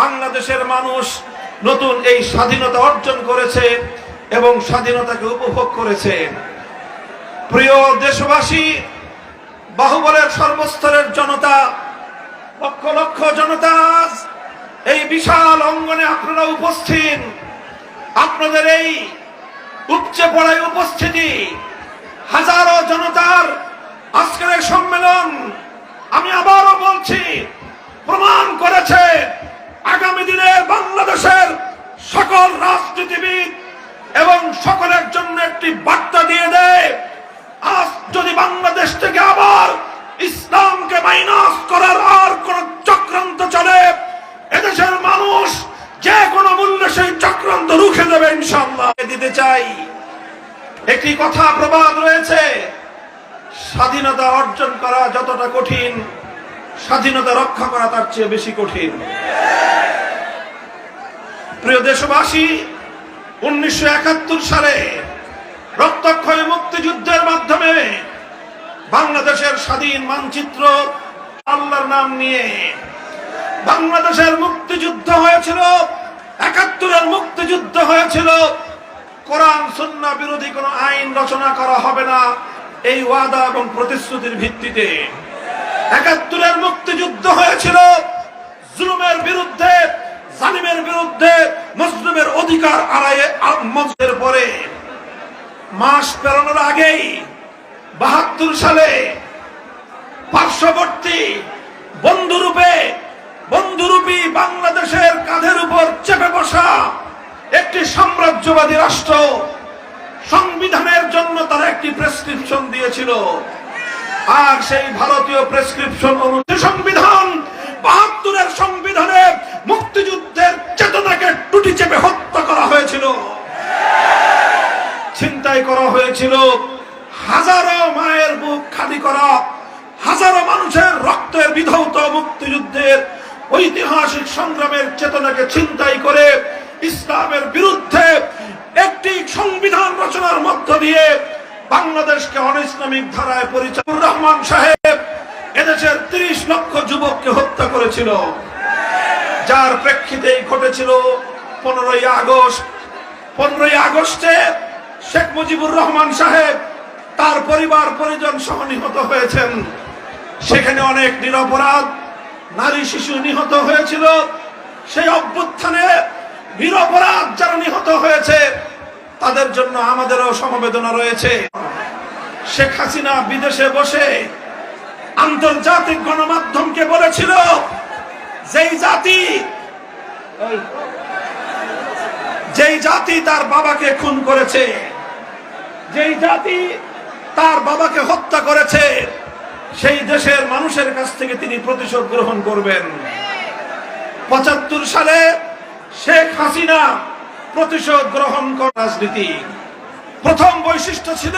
বাংলাদেশের মানুষ নতুন এই স্বাধীনতা অর্জন করেছে এবং স্বাধীনতাকে উপভোগ করেছে। প্রিয় দেশবাসী, বাহুবলের সর্বস্তরের জনতা, লক্ষ লক্ষ জনতা এই বিশাল অঙ্গনে আপনারা উপস্থিত। আপনাদের এই উপচে পড়ায় উপস্থিতি, হাজারো জনতার আজকের সম্মেলন, আমি আবারও বলছি, প্রমাণ করেছে আগামী দিনে বাংলাদেশের সকল রাজনীতিবিদ এবং সকলের জন্য একটি বার্তা দিয়ে দেয়, আজ যদি বাংলাদেশ থেকে আবার ইসলামকে মাইনাস করার আর কোন চক্রান্ত চলে, এদেশের মানুষ যে কোনো মূল্যে সেই চক্রান্ত রুখে দেবে ইনশাল্লাহ দিতে চাই, একটি কথা প্রবাদ রয়েছে, স্বাধীনতা অর্জন করা যতটা কঠিন, স্বাধীনতা রক্ষা করা তার চেয়ে বেশি কঠিন। প্রিয় দেশবাসী, উনিশশো একাত্তর সালে রক্তক্ষয়ী মুক্তিযুদ্ধের মাধ্যমে বাংলাদেশের স্বাধীন মানচিত্র আল্লাহর নাম নিয়ে বাংলাদেশের মুক্তিযুদ্ধ হয়েছিল, একাত্তরের মুক্তিযুদ্ধ হয়েছিল। কোরআন সুন্না বিরোধী কোনো আইন রচনা করা হবে না এই ওয়াদা এবং প্রতিশ্রুতির ভিত্তিতে। একাত্তরের মুক্তিযুদ্ধ হয়েছিল, জুলুমের বিরুদ্ধে জালিমের বিরুদ্ধে মুসলিমের অধিকার আড়াইয়ে মঞ্চের পরে মাস পেরানোর আগেই বাহাত্তর সালে পার্শ্ববর্তী বন্ধুরূপে, বন্ধুরূপী বাংলাদেশের কাঁধের উপর চেপে বসা একটি সাম্রাজ্যবাদী রাষ্ট্র সংবিধানের জন্য তারা একটি প্রেসক্রিপশন দিয়েছিল। আর সেই ভারতীয় প্রেসক্রিপশন অনুযায়ী সংবিধান, বাহাত্তরের সংবিধানে মুক্তিযুদ্ধের চেতনাকে টুটি চেপে হত্যা করা হয়েছিল। ছিনতাই করা হয়েছিল। হাজারো মায়ের বুক খালি করা, হাজারো মানুষের রক্তের বিধৌত মুক্তিযুদ্ধের ঐতিহাসিক সংগ্রামের চেতনাকে ছিনতাই করে ইসলামের বিরুদ্ধে একটি সংবিধান রচনার মধ্য দিয়ে বাংলাদেশকে অন ইসলামিক ধারায় পরিচালক রহমান সাহেব এদেশের তিরিশ লক্ষ যুবককে হত্যা করেছিল। যার প্রেক্ষিতেই ঘটেছিল পনেরোই আগস্ট। পনেরোই আগস্টে শেখ মুজিবুর রহমান সাহেব তার পরিবার পরিজন সহ নিহত হয়েছেন। সেখানে অনেক নিরপরাধ নারী শিশু নিহত হয়েছিল। সেই অভ্যুত্থানে নিরপরাধ যারা নিহত হয়েছে, তাদের জন্য আমাদেরও সমবেদনা রয়েছে। শেখ হাসিনা বিদেশে বসে আন্তর্জাতিক গণমাধ্যমকে বলেছিল যেই জাতি যেই জাতি তার বাবাকে খুন করেছে যেই জাতি তার বাবাকে হত্যা করেছে সেই দেশের মানুষের কাছ থেকে তিনি প্রতিশোধ গ্রহণ করবেন। পঁচাত্তর সালে শেখ হাসিনা প্রতিশোধ গ্রহণ কর রাজনীতি। প্রথম বৈশিষ্ট্য ছিল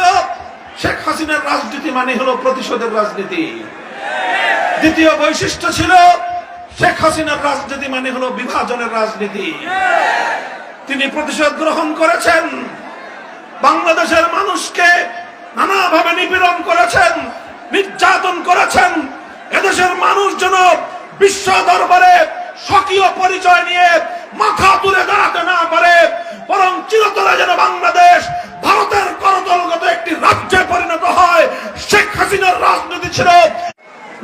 শেখ হাসিনার রাজনীতি মানে হলো প্রতিশোধের রাজনীতি। দ্বিতীয় বৈশিষ্ট্য ছিল শেখ হাসিনার রাজনীতি মানে হলো বিভাজনের রাজনীতি। তিনি প্রতিশোধ গ্রহণ করেছেন। বাংলাদেশের মানুষকে নানাভাবে নিপীড়ন করেছেন, নির্যাতন করেছেন। এদেশের মানুষ যেন বিশ্ব দরবারে স্বকীয় পরিচয় নিয়ে মাথা তুলে দাঁড়াতে না পারে, বরং চিরতরে যেন বাংলাদেশ ভারতের করতলগত একটি রাজ্যে পরিণত হয়। শেখ হাসিনার রাজনীতি ছিল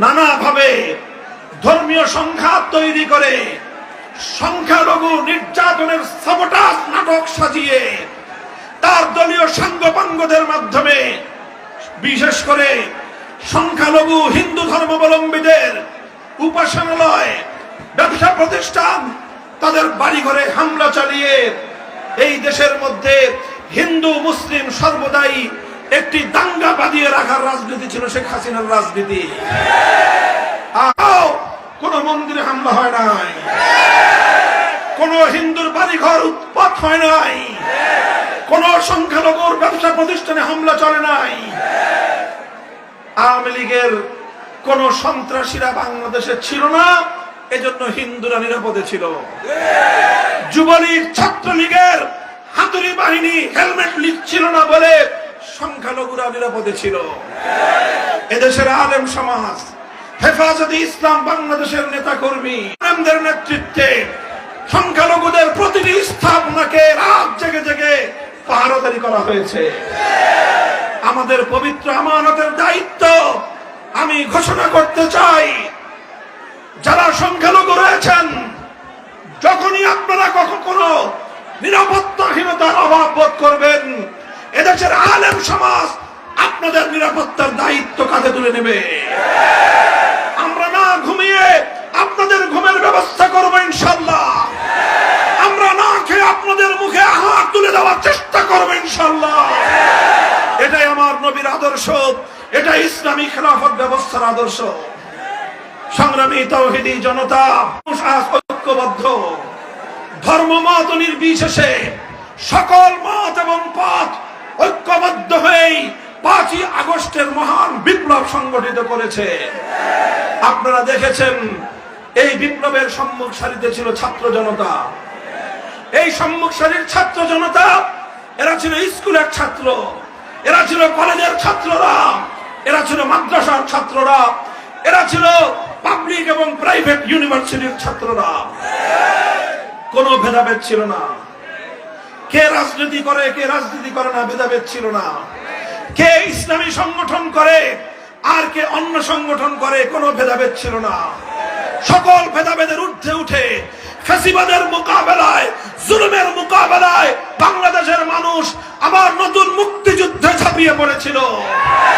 নানাভাবে ধর্মীয় সংঘাত তৈরি করে সংখ্যালঘু নির্যাতনের সাবটাস নাটক সাজিয়ে তার দলীয় সাঙ্গপাঙ্গদের মাধ্যমে, বিশেষ করে সংখ্যালঘু হিন্দু ধর্মাবলম্বীদের উপাসনালয়, ব্যবসা প্রতিষ্ঠান, তাদের বাড়িঘরে হামলা চালিয়ে এই দেশের মধ্যে হিন্দু, মুসলিম সর্বদাই একটি দাঙ্গা বাঁধিয়ে রাখার রাজনীতি ছিল শেখ হাসিনার রাজনীতি। আও কোন মন্দিরে হামলা হয় নাই। কোন হিন্দুর বাড়িঘর উৎপাত হয় নাই। কোন সংখ্যালঘুর ব্যবসা প্রতিষ্ঠানে হামলা চলে নাই। আওয়ামী লীগের কোন সন্ত্রাসীরা বাংলাদেশে ছিল না, এজন্য হিন্দুরা নিরাপদে ছিল। যুবলীগ, ছাত্রলীগের হাতুড়ি বাহিনী হেলমেট লীগ ছিল না বলে সংখ্যালঘুরা নিরাপদে ছিল। এদেশের আলেম সমাজ হেফাজতে ইসলাম বাংলাদেশের নেতা কর্মী নেতৃত্বে সংখ্যালঘুদের প্রতিটি স্থাপনাকে রাত জেগে জেগে পাহারাদারি করা হয়েছে। আমাদের পবিত্র আমানতের দায়িত্ব আমি ঘোষণা করতে চাই, যারা সংখ্যালঘু রয়েছেন, যখনই আপনারা কখন কখনো নিরাপত্তাহীনতার অভাব বোধ করবেন, এদেশের আলেম সমাজ আপনাদের নিরাপত্তার দায়িত্ব কাঁধে তুলে নেবে আমরা না ঘুমিয়ে আপনাদের ঘুমের ব্যবস্থা করব ইনশাল্লাহ আমরা না খেয়ে আপনাদের মুখে হাত তুলে দেওয়ার চেষ্টা করব ইনশাল্লাহ এটাই আমার নবীর আদর্শ। এটা ইসলামী খেলাফত ব্যবস্থার আদর্শ। সংগ্রামী তৌহিদি জনতা ঐক্যবদ্ধ। ধর্ম, মত নির্বিশেষে সকল মত এবং পথ ঐক্যবদ্ধ হয়েই পাঁচই আগস্টের মহান বিপ্লব সংগঠিত করেছে। আপনারা দেখেছেন, এই বিপ্লবের সম্মুখ সারিতে ছিল ছাত্র জনতা। এই সম্মুখ সারির ছাত্র জনতা এরা ছিল স্কুলের ছাত্র, এরা ছিল কলেজের ছাত্ররা, এরা ছিল মাদ্রাসার ছাত্ররা, এরা ছিল পাবলিক এবং প্রাইভেট ইউনিভার্সিটির ছাত্ররা। কোনো ভেদাভেদ ছিল না। কে রাজনীতি করে, কে রাজনীতি করে না, ভেদাভেদ ছিল না। কে ইসলামী সংগঠন করে, আর কে অন্য সংগঠন করে, কোনো ভেদাভেদ ছিল না। সকল ভেদাভেদের ঊর্ধ্বে উঠে ফেসিবাদের মোকাবেলায় জুলুমের মোকাবেলায় বাংলাদেশের মানুষ আবার নতুন মুক্তিযুদ্ধে ছাপিয়ে পড়েছিল।